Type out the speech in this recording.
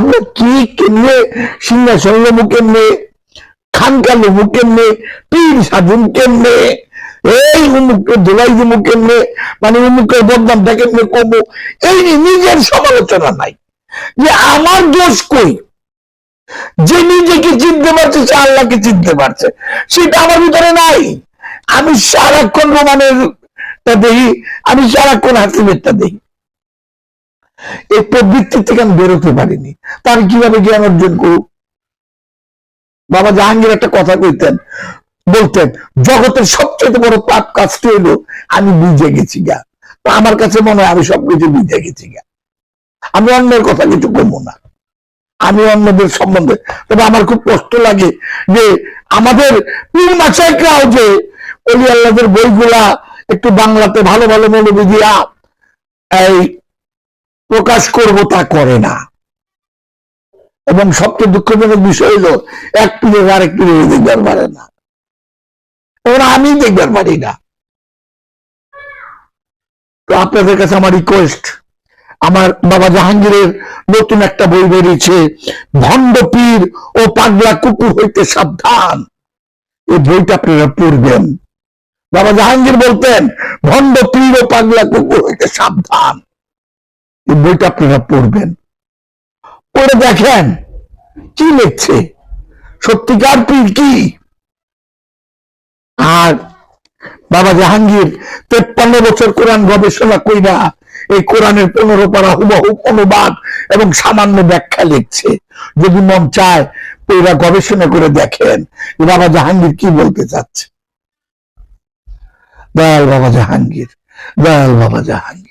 আমরা কি কেমনে সিংহাসন লবু কেমনে? খানকা লবু কেমনে? পীর সাধুন কেমনে? এই উমুককে ধোলাই দেবো কেমনে? মানে উমুকের বদনামটা কেমনে কমবো এই নিজের সমালোচনা নাই। যে আমার দোষ কই? যে নিজেকে চিনতে পারছে, সে আল্লাহকে চিনতে পারছে। সেটা আমার ভিতরে নাই। আমি সারাক্ষণ রোমানের টা দেখি, আমি সারাক্ষণ হাসিমেরটা দেখি। এই প্রবৃত্তি থেকে আমি বেরোতে পারিনি। তার কীভাবে জ্ঞান অর্জন করুক? বাবা জাহাঙ্গীর একটা কথা কইতেন, বলতেন, জগতের সবচেয়ে বড় পাপ কাজটি হলো, আমি বুঝে গেছি গা। তো আমার কাছে মনে হয় আমি সবকিছু বুঝে গেছি গা। আমি অন্যের কথা কিছু কমবো না। আমি অন্যদের সম্বন্ধে তবে আমার খুব কষ্ট লাগে যে আমাদের পীর মাসাইকরাও যে অলি বইগুলা একটু বাংলাতে ভালো ভালো মৌলবী দিয়া এই প্রকাশ করব তা করে না। এবং সবচেয়ে দুঃখজনক বিষয় হলো, এক পীরের আরেক পীরের দেখবার পারে না। এবং আমি দেখবার পারি না। তো আপনাদের কাছে আমার রিকোয়েস্ট আমার বাবা জাহাঙ্গীরের নতুন একটা বই বেরিয়েছে, ভণ্ড পীর ও পাগলা কুকুর হইতে সাবধান। এই বইটা আপনারা পড়বেন। বাবা জাহাঙ্গীর বলতেন, ভণ্ড পীর ও পাগলা কুকুর হইতে সাবধান। এই বইটা আপনারা পড়বেন। পড়ে দেখেন, কি লিখছে? সত্যিকার পীর কি? আর বাবা জাহাঙ্গীর তেপ্পান্ন বছর কোরআন গবেষণা কইরা এই কোরআনের পনেরো পারা হুবহু অনুবাদ এবং সামান্য ব্যাখ্যা লিখছে। যদি মন চায় তো এরা গবেষণা করে দেখেন বাবা জাহাঙ্গীর কি বলতে চাচ্ছে। দয়াল বাবা জাহাঙ্গীর, দয়াল বাবা জাহাঙ্গীর।